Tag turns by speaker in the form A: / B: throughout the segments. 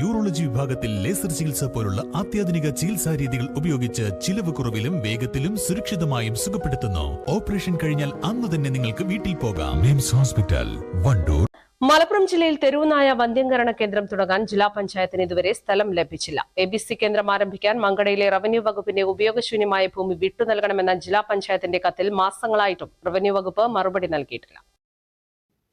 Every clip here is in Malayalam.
A: യൂറോളജി വിഭാഗത്തിൽ ലേസർ ചികിത്സ പോലുള്ള അത്യാധുനിക ചികിത്സാ രീതികൾ ഉപയോഗിച്ച് ചിലവ് കുറവിലും വേഗത്തിലും സുരക്ഷിതമായും സുഖപ്പെടുത്തുന്നു. ഓപ്പറേഷൻ കഴിഞ്ഞാൽ അന്ന് തന്നെ നിങ്ങൾക്ക് വീട്ടിൽ പോകാം. മിംസ് ഹോസ്പിറ്റൽ വണ്ടൂർ.
B: മലപ്പുറം ജില്ലയിൽ തെരുവുനായ വന്ധ്യംകരണ കേന്ദ്രം തുടങ്ങാൻ ജില്ലാ പഞ്ചായത്തിന് ഇതുവരെ സ്ഥലം ലഭിച്ചില്ല. എ ബി സി കേന്ദ്രം ആരംഭിക്കാൻ മങ്കടയിലെ റവന്യൂ വകുപ്പിന്റെ ഉപയോഗശൂന്യമായ ഭൂമി വിട്ടു നൽകണമെന്ന ജില്ലാ പഞ്ചായത്തിന്റെ കത്തിൽ മാസങ്ങളായിട്ടും റവന്യൂ വകുപ്പ് മറുപടി നൽകിയിട്ടില്ല.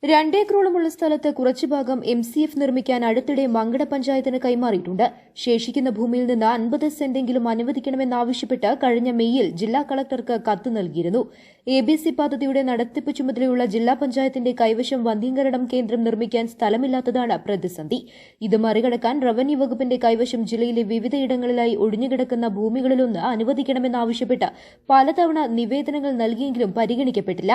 C: രണ്ടേക്കറോളമുള്ള സ്ഥലത്ത് കുറച്ചു ഭാഗം എം സി എഫ് നിർമ്മിക്കാൻ അടുത്തിടെ മങ്കട പഞ്ചായത്തിന് കൈമാറിയിട്ടുണ്ട്. ശേഷിക്കുന്ന ഭൂമിയിൽ നിന്ന് അൻപത് സെന്റെങ്കിലും അനുവദിക്കണമെന്നാവശ്യപ്പെട്ട് കഴിഞ്ഞ മെയ്യിൽ ജില്ലാ കളക്ടർക്ക് കത്ത് നൽകിയിരുന്നു. എ ബി സി പദ്ധതിയുടെ നടത്തിപ്പ് ചുമതലയുള്ള ജില്ലാ പഞ്ചായത്തിന്റെ കൈവശം വന്ധ്യീകരണം കേന്ദ്രം നിർമ്മിക്കാൻ സ്ഥലമില്ലാത്തതാണ് പ്രതിസന്ധി. ഇത് മറികടക്കാൻ റവന്യൂ വകുപ്പിന്റെ കൈവശം ജില്ലയിലെ വിവിധയിടങ്ങളിലായി ഒഴിഞ്ഞുകിടക്കുന്ന ഭൂമികളിലൊന്ന് അനുവദിക്കണമെന്നാവശ്യപ്പെട്ട് പലതവണ നിവേദനങ്ങൾ നൽകിയെങ്കിലും പരിഗണിക്കപ്പെട്ടില്ല.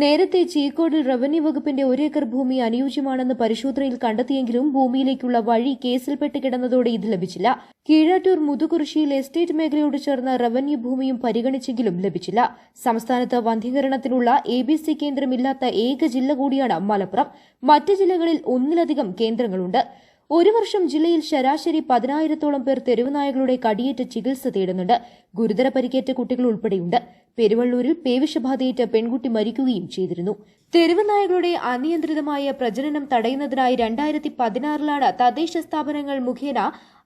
C: നേരത്തെ ചീക്കോടിൽ റവന്യൂ വകുപ്പിന്റെ ഒരേക്കർ ഭൂമി അനുയോജ്യമാണെന്ന് പരിശോധനയിൽ കണ്ടെത്തിയെങ്കിലും ഭൂമിയിലേക്കുള്ള വഴി കേസിൽപ്പെട്ട് കിടന്നതോടെ ഇത് ലഭിച്ചില്ല. കീഴാറ്റൂർ മുതുകുറിശിയിൽ എസ്റ്റേറ്റ് മേഖലയോട് ചേർന്ന റവന്യൂ ഭൂമിയും പരിഗണിച്ചെങ്കിലും ലഭിച്ചില്ല. സംസ്ഥാനത്ത് വന്ധീകരണത്തിനുള്ള എ ബി സി കേന്ദ്രമില്ലാത്ത ഏക ജില്ല കൂടിയാണ് മലപ്പുറം. മറ്റ് ജില്ലകളിൽ ഒന്നിലധികം കേന്ദ്രങ്ങളുണ്ട്. ഒരു വർഷം ജില്ലയിൽ ശരാശരി പതിനായിരത്തോളം പേർ തെരുവുനായകളുടെ കടിയേറ്റ് ചികിത്സ തേടുന്നുണ്ട്. ഗുരുതര പരിക്കേറ്റ കുട്ടികൾ ഉൾപ്പെടെയുണ്ട്. പെരുവള്ളൂരിൽ പേവിഷബാധയേറ്റ് പെൺകുട്ടി മരിക്കുകയും ചെയ്തിരുന്നു. തെരുവുനായകളുടെ അനിയന്ത്രിതമായ പ്രജനനം തടയുന്നതിനായി രണ്ടായിരത്തി പതിനാറിലാണ് തദ്ദേശ സ്ഥാപനങ്ങൾ മുഖേന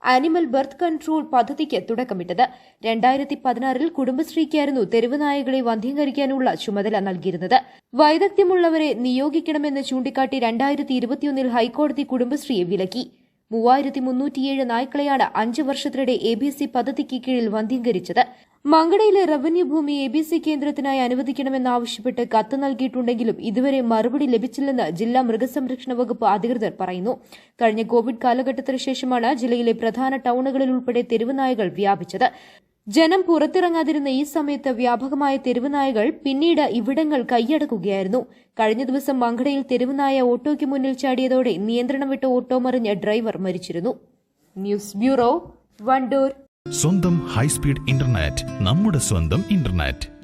C: ആനിമൽ ബർത്ത് കൺട്രോൾ പദ്ധതിക്ക് തുടക്കമിട്ടത്. രണ്ടായിരത്തി പതിനാറിൽ കുടുംബശ്രീക്കായിരുന്നു തെരുവുനായകളെ വന്ധ്യീകരിക്കാനുള്ള ചുമതല നൽകിയിരുന്നത്. വൈദഗ്ധ്യമുള്ളവരെ നിയോഗിക്കണമെന്ന് ചൂണ്ടിക്കാട്ടി രണ്ടായിരത്തി ഇരുപത്തിയൊന്നിൽ ഹൈക്കോടതി കുടുംബശ്രീയെ വിലക്കി. മൂവായിരത്തി മുന്നൂറ്റിയേഴ് നായ്ക്കളെയാണ് അഞ്ച് വർഷത്തിനിടെ എ ബി സി പദ്ധതിക്ക് കീഴിൽ വന്ധ്യീകരിച്ചത് മങ്കടയിലെ റവന്യൂ ഭൂമി എ ബി സി കേന്ദ്രത്തിനായി അനുവദിക്കണമെന്നാവശ്യപ്പെട്ട് കത്ത് നൽകിയിട്ടുണ്ടെങ്കിലും ഇതുവരെ മറുപടി ലഭിച്ചില്ലെന്ന് ജില്ലാ മൃഗസംരക്ഷണ വകുപ്പ് അധികൃതർ പറയുന്നു. കഴിഞ്ഞ കോവിഡ് കാലഘട്ടത്തിന് ശേഷമാണ് ജില്ലയിലെ പ്രധാന ടൌണുകളിൽ ഉൾപ്പെടെ തെരുവുനായകൾ വ്യാപിച്ചത്. ജനം പുറത്തിറങ്ങാതിരുന്ന ഈ സമയത്ത് വ്യാപകമായ തെരുവുനായകൾ പിന്നീട് ഇവിടങ്ങൾ കൈയടക്കുകയായിരുന്നു. കഴിഞ്ഞ ദിവസം മങ്കടയിൽ തെരുവുനായ ഓട്ടോയ്ക്ക് മുന്നിൽ ചാടിയതോടെ നിയന്ത്രണം വിട്ട ഓട്ടോ മറിഞ്ഞ് ഡ്രൈവർ മരിച്ചിരുന്നു. News bureau Wandoor.
A: സ്വന്തം ഹൈസ്പീഡ് ഇന്റർനെറ്റ് നമ്മുടെ സ്വന്തം ഇന്റർനെറ്റ്.